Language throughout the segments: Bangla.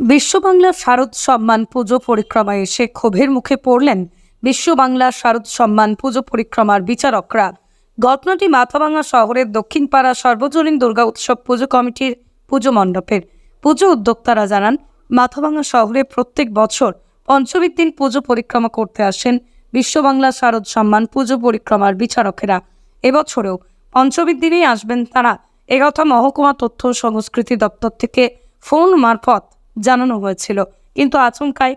বিশ্ব বাংলা শারদ সম্মান পুজো পরিক্রমায় এসে ক্ষোভের মুখে পড়লেন বিশ্ব বাংলা শারদ সম্মান পুজো পরিক্রমার বিচারকরা। ঘটনাটি মাথাভাঙা শহরের দক্ষিণপাড়া সর্বজনীন দুর্গা উৎসব পুজো কমিটির পুজো মণ্ডপের। পুজো উদ্যোক্তারা জানান, মাথাভাঙা শহরে প্রত্যেক বছর পঞ্চমীর দিন পুজো পরিক্রমা করতে আসেন বিশ্ব বাংলা শারদ সম্মান পুজো পরিক্রমার বিচারকেরা। এবছরেও পঞ্চমীর দিনেই আসবেন তারা। একথা মহকুমা তথ্য সংস্কৃতি দপ্তর থেকে ফোন মারফত জানানো হয়েছিল। কিন্তু আচমকায়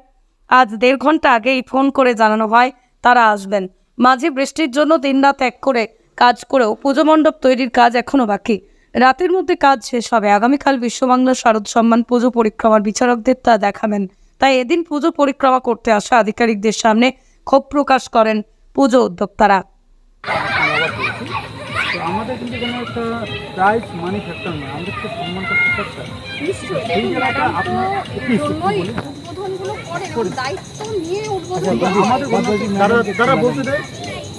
আজ দেড় ঘণ্টা আগেই ফোন করে জানানো হয়, তারা আসবেন। মাঝে বৃষ্টির জন্য দিনরাত এক করে কাজ করেও পুজো মণ্ডপ তৈরির কাজ এখনও বাকি। রাতের মধ্যে কাজ শেষ হবে। আগামীকাল বিশ্ববাংলা শারদ সম্মান পুজো পরিক্রমার বিচারকদের তা দেখাবেন। তাই এদিন পুজো পরিক্রমা করতে আসা আধিকারিকদের সামনে ক্ষোভ প্রকাশ করেন পুজো উদ্যোক্তারা। আমাদের কিন্তু কোনো একটা প্রাইস মানি ফ্যাক্টর নয়। আমাদের তো সম্মানটা ফ্যাক্টর সেই জায়গাটা আপনার। উদ্বোধনগুলো করে। দায়িত্ব নিয়ে উদ্বোধন আচ্ছা, আমাদের তারা তারা বলতে দেয়?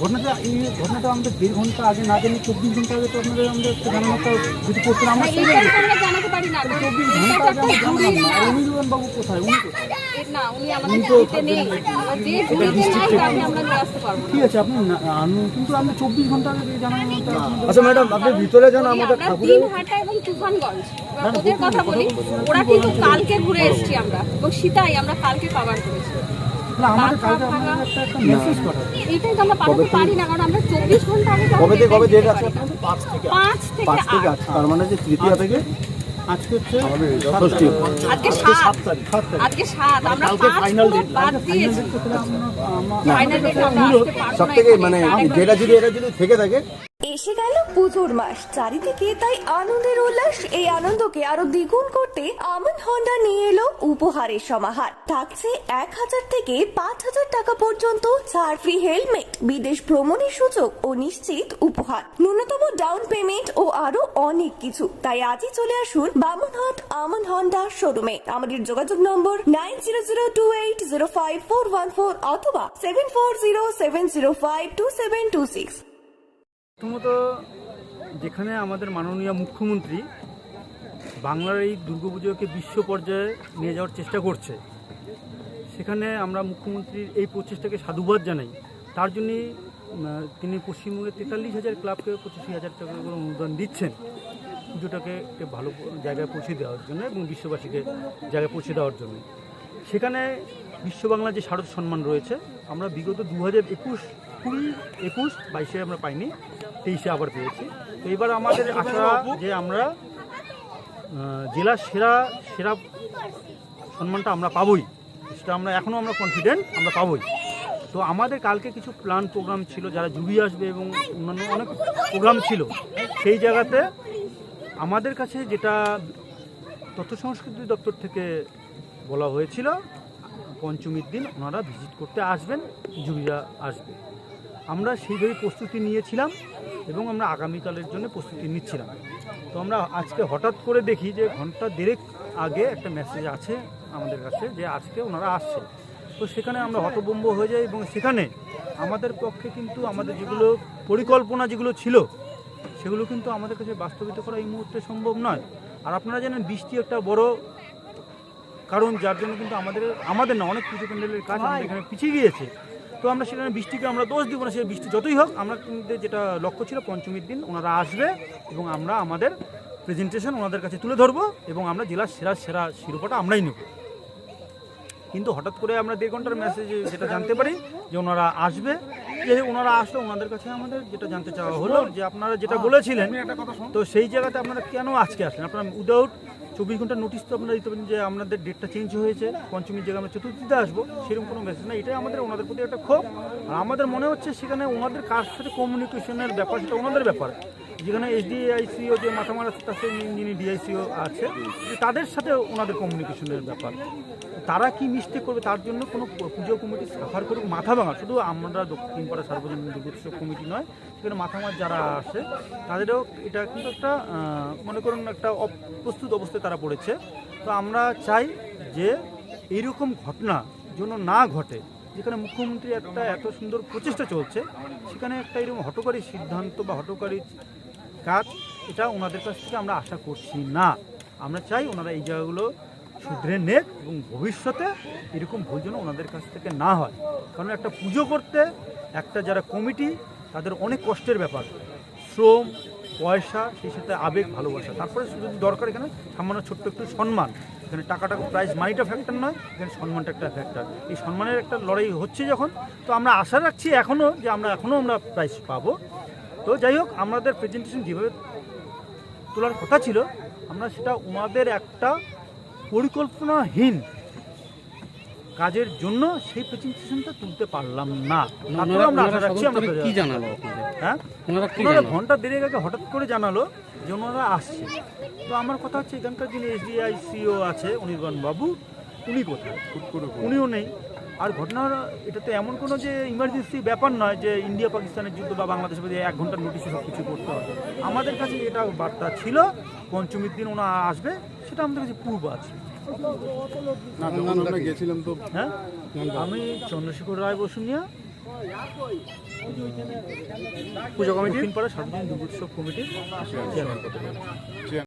ঘটনাটা এই ঘটনাটা আমাদের দেড় ঘণ্টা আগে না জানি চব্বিশ ঘণ্টা আগে তো আপনাদের আমাদের জানানোটা যদি করতেন আমরা চব্বিশ ঘণ্টা তো আগে আমরা জানলাম না। না। বাবু কোথায়? উনি উনি ঠিক আছে? আপনি আনুন কিন্তু আমরা চব্বিশ ঘণ্টা আগে জানানোটা আচ্ছা ম্যাডাম আপনি ভিতরে যান আমাদের ঠাকুরের এবং তুফানগঞ্জ ওদের কথা বলি ওরা কিন্তু কালকে ঘুরে এসেছি আমরা এবং সীতাই আমরা কালকে কভার করেছি। না, আমাদের কালকে আপনাদের একটা একটা মেসেজ করা এইটাই তো আমরা পাঠাতে পারি না কারণ আমরা চব্বিশ ঘণ্টা আগে কবে থেকে? কবে ডেট আছে? পাঁচ থেকে পাঁচ থেকে আট। তার মানে যে তৃতীয় থেকে আজকে হচ্ছে আজকে সাত আজকে সাত। আমরা পাঁচগুলো বাদ দিয়েছি। ফাইনাল ডেট আমরা আসতে সব থেকে মানে যেটা যদি এটা যদি থেকে থাকে এসে গেল পুজোর মাস। চারিদিকে তাই আনন্দের উল্লাস। এই আনন্দকে আরও দ্বিগুণ করতে আমন হন্ডা নিয়ে এলো উপহারের সমাহার। থাকছে এক হাজার থেকে পাঁচ হাজার টাকা পর্যন্ত ছাড় ফ্রি হেলমেট বিদেশ ভ্রমণের সুযোগ ও নিশ্চিত উপহার। ন্যূনতম ডাউন পেমেন্ট ও আরও অনেক কিছু। তাই আজই চলে আসুন বামনহাট আমন হন্ডা শোরুমে আমাদের যোগাযোগ number nine zero zero two eight zero five four one four অথবা seven four zero seven zero five two seven two six প্রথমত যেখানে আমাদের মাননীয় মুখ্যমন্ত্রী বাংলার এই দুর্গাপুজোকে বিশ্ব পর্যায়ে নিয়ে যাওয়ার চেষ্টা করছে, সেখানে আমরা মুখ্যমন্ত্রীর এই প্রচেষ্টাকে সাধুবাদ জানাই। তার জন্যই তিনি পশ্চিমবঙ্গের তেতাল্লিশ হাজার ক্লাবকে পঁচিশি হাজার টাকা করে অনুদান দিচ্ছেন, পুজোটাকে একটা ভালো জায়গায় পৌঁছে দেওয়ার জন্য এবং বিশ্ববাসীকে জায়গায় পৌঁছে দেওয়ার জন্য। সেখানে বিশ্ব বাংলা যে শারদ সম্মান রয়েছে, আমরা বিগত দু হাজার একুশ, কুড়ি, একুশ বাইশে আমরা পাইনি তেইশে আবার পেয়েছি। তো এবার আমাদের আশা যে আমরা জেলার সেরা সেরা সম্মানটা আমরা পাবই। সেটা আমরা এখনও আমরা কনফিডেন্ট আমরা পাবোই। তো আমাদের কালকে কিছু প্ল্যান প্রোগ্রাম ছিল, যারা জুড়ি আসবে এবং অন্যান্য অনেক প্রোগ্রাম ছিল। সেই জায়গাতে আমাদের কাছে যেটা তথ্য সংস্কৃতি দপ্তর থেকে বলা হয়েছিল, পঞ্চমীর দিন ওনারা ভিজিট করতে আসবেন জুরিরা আসবে। আমরা সেইভাবে প্রস্তুতি নিয়েছিলাম। এবং আমরা আগামীকালের জন্য প্রস্তুতি নিচ্ছিলাম। তো আমরা আজকে হঠাৎ করে দেখি যে ঘণ্টা দেড়েক আগে একটা মেসেজ আছে আমাদের কাছে যে আজকে ওনারা আসছে তো সেখানে আমরা হতবম্ব হয়ে যাই এবং সেখানে আমাদের পক্ষে কিন্তু আমাদের যেগুলো পরিকল্পনা যেগুলো ছিল, সেগুলো কিন্তু আমাদের কাছে বাস্তবিত করা এই মুহূর্তে সম্ভব নয়। আর আপনারা জানেন, বৃষ্টি একটা বড় কারণ, যার জন্য কিন্তু আমাদের আমাদের না, অনেক পুজো প্যান্ডেলের কাজ এখানে পিছিয়ে গিয়েছে। তো আমরা সেখানে বৃষ্টিকে আমরা দোষ দিব না সে বৃষ্টি যতই হোক, আমরা যেটা লক্ষ্য ছিল পঞ্চমীর দিন ওনারা আসবে এবং আমরা আমাদের প্রেজেন্টেশন ওনাদের কাছে তুলে ধরবো এবং আমরা জেলার সেরা সেরা শিরোপাটা আমরাই নেব। কিন্তু হঠাৎ করে আমরা দেড় ঘণ্টার মেসেজে যেটা জানতে পারি যে ওনারা আসবে যে ওনারা আসলো ওনাদের কাছে আমাদের যেটা জানতে চাওয়া হলো যে আপনারা যেটা বলেছিলেন তো সেই জায়গাতে আপনারা কেন আজকে আসলেন? আপনারা উইদাউট চব্বিশ ঘণ্টা নোটিশ তো আপনারা দিতে পারেন যে আপনাদের ডেটটা চেঞ্জ হয়েছে পঞ্চমীর জায়গায় আমরা চতুর্থীতে আসব সেরকম কোনো মেসেজ না এটাই আমাদের ওনাদের প্রতি একটা ক্ষোভ। আর আমাদের মনে হচ্ছে সেখানে ওনাদের কার সাথে কমিউনিকেশনের ব্যাপার সেটা ওনাদের ব্যাপার। যেখানে এসডিআইসিও যে মাথামারা তাতে যিনি ডিআইসিও আছে, তাদের সাথে ওনাদের কমিউনিকেশনের ব্যাপার। তারা কি মিস্টেক করবে তার জন্য কোনো পুজো কমিটি সাফার করুক, মাথা ভাঙা। শুধু আমরা দক্ষিণ পাড়া সার্বজনীন দুর্গোৎসব কমিটি নয়, সেখানে মাথামার যারা আসে, তাদেরও এটা কিন্তু একটা মনে করুন একটা অপ্রস্তুত অবস্থায় তারা পড়েছে। তো আমরা চাই যে এইরকম ঘটনা যেন না ঘটে, যেখানে মুখ্যমন্ত্রী একটা এত সুন্দর প্রচেষ্টা চলছে, সেখানে একটা এরকম হটকারী সিদ্ধান্ত বা হটকারী কাজ, এটা ওনাদের কাছ থেকে আমরা আশা করছি না। আমরা চাই ওনারা এই জায়গাগুলো শুধরে নেক এবং ভবিষ্যতে এরকম ভুল যেন ওনাদের কাছ থেকে না হয়। কারণ একটা পুজো করতে একটা যারা কমিটি, তাদের অনেক কষ্টের ব্যাপার। শ্রম, পয়সা, সেই সাথে আবেগ, ভালোবাসা। তারপরে শুধু দরকার এখানে, সামান্য ছোট্ট একটু সম্মান। এখানে টাকাটা প্রাইস মানিটা ফ্যাক্টর নয়, এখানে সম্মানটা একটা ফ্যাক্টর এই সম্মানের একটা লড়াই হচ্ছে যখন, তো আমরা আশা রাখছি এখনও যে আমরা এখনও আমরা প্রাইজ পাবো। তো যাই হোক আমাদের প্রেজেন্টেশন যেভাবে তোলার কথা ছিল আমরা সেটা ওনাদের একটা পরিকল্পনাহীন কাজের জন্য সেই প্রেজেন্টেশনটা তুলতে পারলাম না। তারপরে আমরা আশা রাখছি আমরা কি জানালো হ্যাঁ? ওনারা ঘণ্টা দেড়েক আগে হঠাৎ করে জানালো যে ওনারা আসছে। তো আমার কথা হচ্ছে এখানকার যিনি এসডিআই সিও আছে অনির্বাণ বাবু উনি কোথায়? উনিও নেই। আর ঘটনার এটা তো এমন কোনো যে ইমার্জেন্সি ব্যাপার নয় যে ইন্ডিয়া পাকিস্তানের যুদ্ধ বা বাংলাদেশের মধ্যে এক ঘণ্টার নোটিশে সব কিছু করতে হবে। আমাদের কাছে এটা বার্তা ছিল পঞ্চমীর দিন ওনা আসবে সেটা আমাদের কাছে পূর্ব আছে। না যখন আমরা গেছিলাম তো হ্যাঁ? আমি চন্দ্রশেখর রায় বসুনিয়া। পূজা কমিটি পাড়া সার্বজনীন দুর্গোৎসব কমিটির চেয়ারম্যান